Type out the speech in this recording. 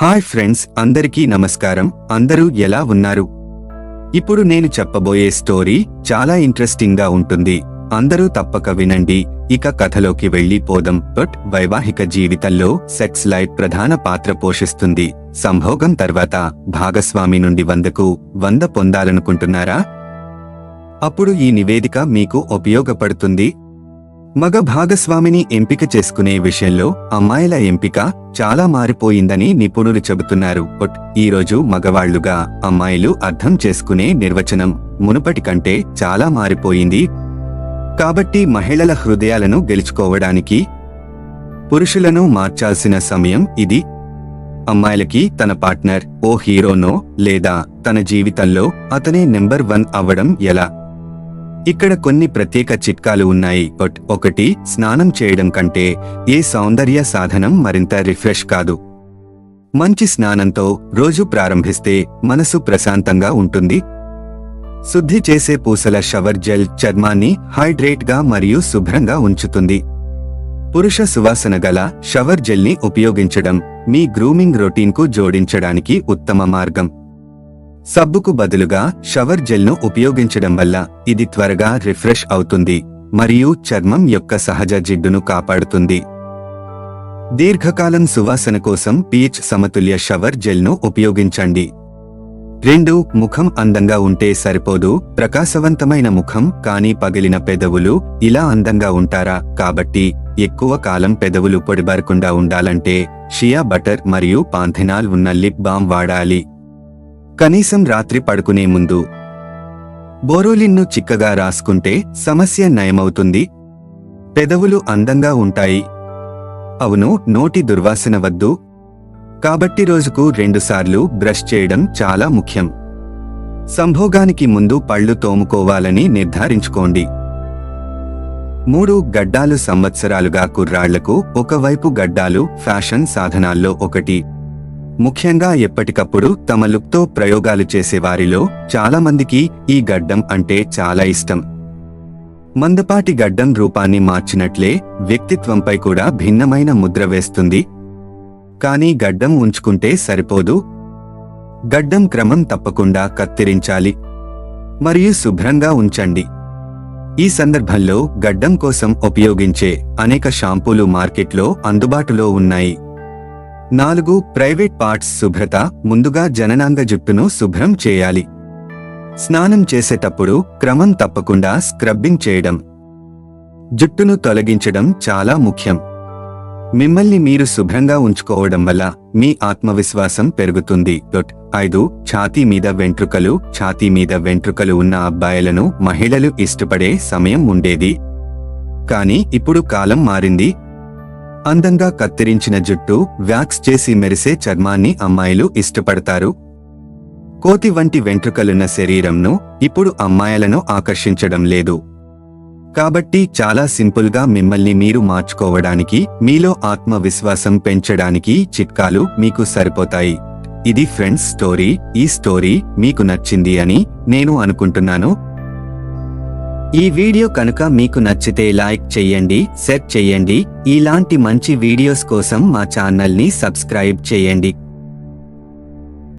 Hi friends అందరికీ నమస్కారం. అందరూ ఎలా ఉన్నారు? ఇప్పుడు నేను చెప్పబోయే స్టోరీ చాలా ఇంట్రెస్టింగ్గా ఉంటుంది. అందరూ తప్పక వినండి. ఇక కథలోకి వెళ్ళిపోదాం బట్ వైవాహిక జీవితంలో సెక్స్ లైఫ్ ప్రధాన పాత్ర పోషిస్తుంది. సంభోగం తర్వాత భాగస్వామి నుండి వందకు వంద పొందాలనుకుంటున్నారా? అప్పుడు ఈ నివేదిక మీకు ఉపయోగపడుతుంది. మగ భాగస్వామిని ఎంపిక చేసుకునే విషయంలో అమ్మాయిల ఎంపిక చాలా మారిపోయిందని నిపుణులు చెబుతున్నారు. ఈరోజు ఈ రోజు మగవాళ్ళుగా అమ్మాయిలు అర్థం చేసుకునే నిర్వచనం మునుపటి కంటే చాలా మారిపోయింది. కాబట్టి మహిళల హృదయాలను గెలుచుకోవడానికి పురుషులను మార్చాల్సిన సమయం ఇది. అమ్మాయిలకి తన పార్ట్నర్ ఓ హీరోనో లేదా తన జీవితంలో అతనే నెంబర్ వన్ అవ్వడం ఎలా? ఇక్కడ కొన్ని ప్రత్యేక చిట్కాలు ఉన్నాయి. బట్ ఒకటి స్నానం చేయడం కంటే ఏ సౌందర్య సాధనం మరింత రిఫ్రెష్ కాదు. మంచి స్నానంతో రోజు ప్రారంభిస్తే మనసు ప్రశాంతంగా ఉంటుంది. శుద్ధి చేసే పూసల షవర్ జెల్ చర్మాన్ని హైడ్రేట్గా మరియు శుభ్రంగా ఉంచుతుంది. పురుష సువాసన గల షవర్ జెల్ని ఉపయోగించడం మీ గ్రూమింగ్ రొటీన్కు జోడించడానికి ఉత్తమ మార్గం. సబ్బుకు బదులుగా షవర్ జెల్ను ఉపయోగించడం వల్ల ఇది త్వరగా రిఫ్రెష్ అవుతుంది మరియు చర్మం యొక్క సహజ జిడ్డును కాపాడుతుంది. దీర్ఘకాలం సువాసన కోసం పీచ్ సమతుల్య షవర్ జెల్ను ఉపయోగించండి. రెండు ముఖం అందంగా ఉంటే సరిపోదు. ప్రకాశవంతమైన ముఖం కానీ పగిలిన పెదవులు ఇలా అందంగా ఉంటారా? కాబట్టి ఎక్కువ కాలం పెదవులు పొడిబారకుండా ఉండాలంటే షియా బటర్ మరియు పాంథెనాల్ ఉన్న లిప్ బామ్ వాడాలి. కనీసం రాత్రి పడుకునే ముందు. బోరోలిన్ను చిక్కగా రాసుకుంటే సమస్య నయమవుతుంది. పెదవులు అందంగా ఉంటాయి. అవును నోటి దుర్వాసన వద్దు. కాబట్టి రోజుకు రెండుసార్లు బ్రష్ చేయడం చాలా ముఖ్యం. సంభోగానికి ముందు పళ్ళు తోముకోవాలని నిర్ధారించుకోండి. మూడు గడ్డాలు సంవత్సరాలుగా కుర్రాళ్ళకు ఒకవైపు గడ్డాలు ఫ్యాషన్ సాధనాల్లో ఒకటి. ముఖ్యంగా ఎప్పటికప్పుడు తమ లుక్తో ప్రయోగాలు చేసేవారిలో చాలామందికి ఈ గడ్డం అంటే చాలా ఇష్టం. మందపాటి గడ్డం రూపాన్ని మార్చినట్లే వ్యక్తిత్వంపై కూడా భిన్నమైన ముద్ర వేస్తుంది. కానీ గడ్డం ఉంచుకుంటే సరిపోదు. గడ్డం క్రమం తప్పకుండా కత్తిరించాలి. మరియు శుభ్రంగా ఉంచండి. ఈ సందర్భంలో గడ్డం కోసం ఉపయోగించే అనేక షాంపూలు మార్కెట్లో అందుబాటులో ఉన్నాయి. నాలుగు ప్రైవేట్ పార్ట్స్ శుభ్రత ముందుగా జననాంగ జుట్టును శుభ్రం చేయాలి. స్నానం చేసేటప్పుడు క్రమం తప్పకుండా స్క్రబ్బింగ్ చేయడం. జుట్టును తొలగించడం చాలా ముఖ్యం. మిమ్మల్ని మీరు శుభ్రంగా ఉంచుకోవడం వల్ల మీ ఆత్మవిశ్వాసం పెరుగుతుంది. డొట్ ఐదు ఛాతీ మీద వెంట్రుకలు ఛాతీ మీద వెంట్రుకలు ఉన్న అబ్బాయిలను మహిళలు ఇష్టపడే సమయం ఉండేది. కానీ ఇప్పుడు కాలం మారింది. అందంగా కత్తిరించిన జుట్టు వ్యాక్స్ చేసి మెరిసే చర్మాన్ని అమ్మాయిలు ఇష్టపడతారు. కోతి వంటి వెంట్రుకలున్న శరీరంను ఇప్పుడు అమ్మాయిలను ఆకర్షించడం లేదు. కాబట్టి చాలా సింపుల్గా మిమ్మల్ని మీరు మార్చుకోవడానికి మీలో ఆత్మవిశ్వాసం పెంచడానికి చిట్కాలు మీకు సరిపోతాయి. ఇది ఫ్రెండ్స్ స్టోరీ ఈ స్టోరీ మీకు నచ్చింది అని నేను అనుకుంటున్నాను. ఈ వీడియో కనుక మీకు నచ్చితే లైక్ చెయ్యండి షేర్ చెయ్యండి ఇలాంటి మంచి వీడియోస్ కోసం మా ఛానల్ని సబ్స్క్రైబ్ చేయండి.